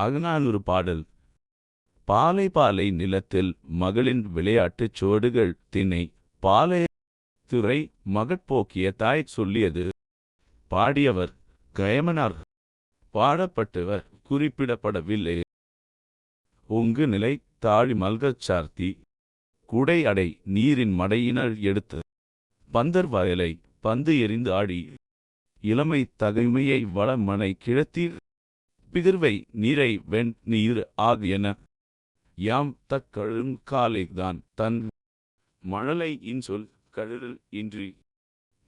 அகநானூறு பாடல். பாலை பாலை நிலத்தில் மகளின் விளையாட்டுச் சுவடுகள் திணை. பாலை துறை மகட்போக்கிய தாய் சொல்லியது. பாடியவர் கயமனார். பாடப்பட்டவர் குறிப்பிடப்படவில்லை. ஒங்கு நிலை தாழி மல்கச் சார்த்தி. குடை அடை நீரின் மடையினர் எடுத்து. பந்தர் வயலை பந்து எறிந்து ஆடி. இளமை தகைமையை வளமனை கிழத்தீர். பிதிர்வை நீரை வெண் நீர் ஆகியன யாம் தக்கழும் காலைதான் தன் மழலை இன்சொல் கழுதல் இன்றி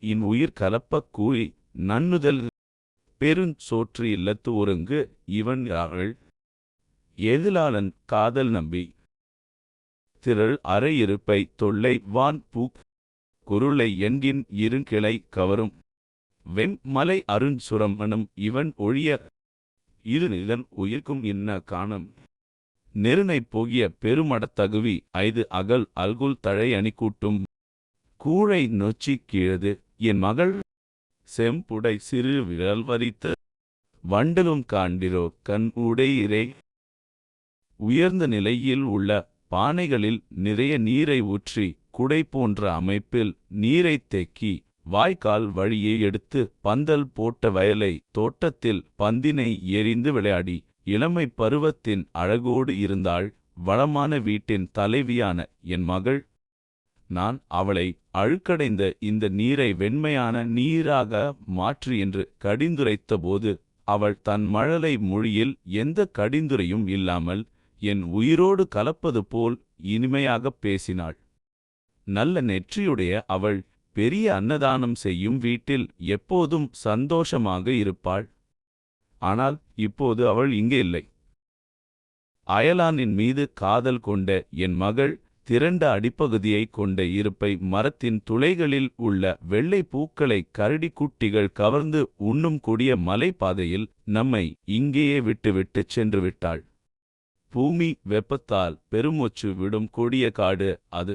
இன் உயிர் கலப்பக் கூறி நன்னுதல் பெருஞ் சோற்று இல்லத்து ஒருங்கு இவன் யார்கள் எதிலாளன் காதல் நம்பி திரள் அறையிருப்பை தொல்லை வான் பூக் குருளை என்கின் இருங்கிளை கவரும் வெண் மலை அருஞ்சுரமனும் இவன் ஒழிய இரு நிலன் உயிர்க்கும் இன்ன காணம். நெருனை போகிய பெருமடத்தகுவி ஐது அகல் அல்குல் தழை அணி கூட்டும். கூழை நொச்சி கீழது என் மகள். செம்புடை சிறு விரல் வரித்து. வண்டலும் காண்டிரோ கண் உடையிரே உயர்ந்த நிலையில் உள்ள பானைகளில் நிறைய நீரை ஊற்றி குடை போன்ற அமைப்பில் நீரைத் தேக்கி. வாய்க்கால் வழியே எடுத்து பந்தல் போட்ட வயலை தோட்டத்தில் பந்தினை எறிந்து விளையாடி. இளமை பருவத்தின் அழகோடு இருந்தாள் வளமான வீட்டின் தலைவியான என் மகள். நான் அவளை அழுக்கடைந்த இந்த நீரை வெண்மையான நீராக மாற்று என்று கடிந்துரைத்தபோது அவள் தன் மழலை மொழியில் எந்த கடிந்துரையும் இல்லாமல் என் உயிரோடு கலப்பது போல் இனிமையாகப் பேசினாள். நல்ல நெற்றியுடைய அவள் பெரிய அன்னதானம் செய்யும் வீட்டில் எப்போதும் சந்தோஷமாக இருப்பாள். ஆனால் இப்போது அவள் இங்கே இல்லை. அயலானின் மீது காதல் கொண்ட என் மகள் திரண்ட அடிப்பகுதியை கொண்ட இருப்பை மரத்தின் துளைகளில் உள்ள வெள்ளை பூக்களை கரடி குட்டிகள் கவர்ந்து உண்ணும் கொடிய மலைப்பாதையில் நம்மை இங்கேயே விட்டுவிட்டுச் சென்று விட்டாள். பூமி வெப்பத்தால் பெருமூச்சு விடும் கொடிய காடு அது.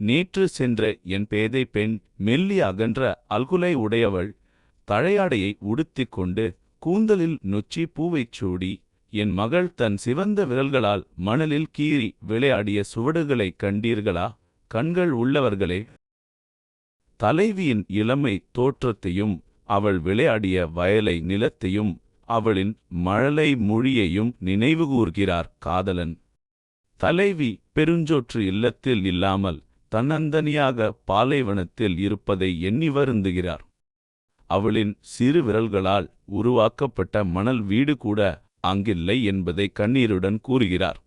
நேற்று சென்ற என் பேதை பெண் மெல்லி அகன்ற அல்குலை உடையவள் தழையாடையை உடுத்திக் கொண்டு கூந்தலில் நொச்சி பூவைச் சூடி என் மகள் தன் சிவந்த விரல்களால் மணலில் கீறி விளையாடிய சுவடுகளைக் கண்டீர்களா? கண்கள் உள்ளவர்களே. தலைவியின் இளமை தோற்றத்தையும் அவள் விளையாடிய வயலை நிலத்தையும் அவளின் மழலை மொழியையும் நினைவுகூர்கிறார் காதலன். தலைவி பெருஞ்சோற்று இல்லத்தில் இல்லாமல் தன்னந்தனியாக பாலைவனத்தில் இருப்பதை எண்ணி வருந்துகிறார். அவளின் சிறு விரல்களால் உருவாக்கப்பட்ட மணல் வீடு கூட அங்கில்லை என்பதை கண்ணீருடன் கூறுகிறார்.